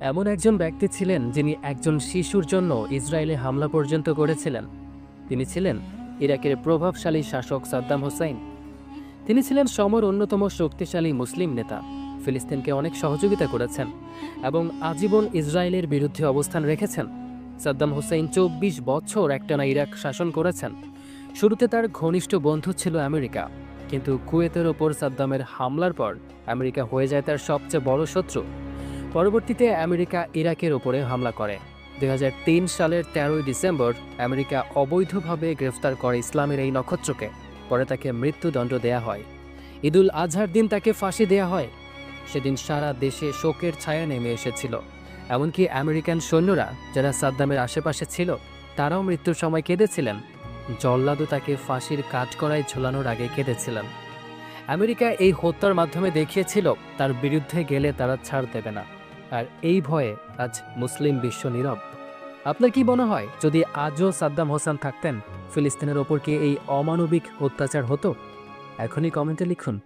এমন একজন ব্যক্তি ছিলেন যিনি একজন শিশুর জন্য ইসরায়েলে হামলা পর্যন্ত করেছিলেন। তিনি ছিলেন ইরাকের প্রভাবশালী শাসক সাদ্দাম হোসাইন। তিনি ছিলেন সমর অন্যতম শক্তিশালী মুসলিম নেতা। ফিলিস্তিনকে অনেক সহযোগিতা করেছেন এবং আজীবন ইসরায়েলের বিরুদ্ধে অবস্থান রেখেছেন। সাদ্দাম হোসেন চব্বিশ বছর একটানা ইরাক শাসন করেছেন। শুরুতে তার ঘনিষ্ঠ বন্ধু ছিল আমেরিকা, কিন্তু কুয়েতের ওপর সাদ্দামের হামলার পর আমেরিকা হয়ে যায় তার সবচেয়ে বড় শত্রু। পরবর্তীতে আমেরিকা ইরাকের ওপরে হামলা করে। দু হাজার তিন সালের তেরোই ডিসেম্বর আমেরিকা অবৈধভাবে গ্রেফতার করে ইসলামের এই নক্ষত্রকে। পরে তাকে মৃত্যুদণ্ড দেয়া হয়। ঈদুল আজহার দিন তাকে ফাঁসি দেয়া হয়। সেদিন সারা দেশে শোকের ছায়া নেমে এসেছিল। এমনকি আমেরিকান সৈন্যরা, যারা সাদ্দামের আশেপাশে ছিল, তারাও মৃত্যুর সময় কেঁদেছিলেন। জল্লাদও তাকে ফাঁসির কাঠকড়ায় ঝোলানোর আগে কেঁদেছিলেন। আমেরিকা এই হত্যার মাধ্যমে দেখিয়েছিল, তার বিরুদ্ধে গেলে তারা ছাড় দেবে না। আর এই ভয়ে আজ মুসলিম বিশ্ব নীরব। আপনার কি মনে হয়, যদি আজও সাদ্দাম হোসেন থাকতেন, ফিলিস্তিনের ওপর কি এই অমানবিক অত্যাচার হতো? এখনই কমেন্টে লিখুন।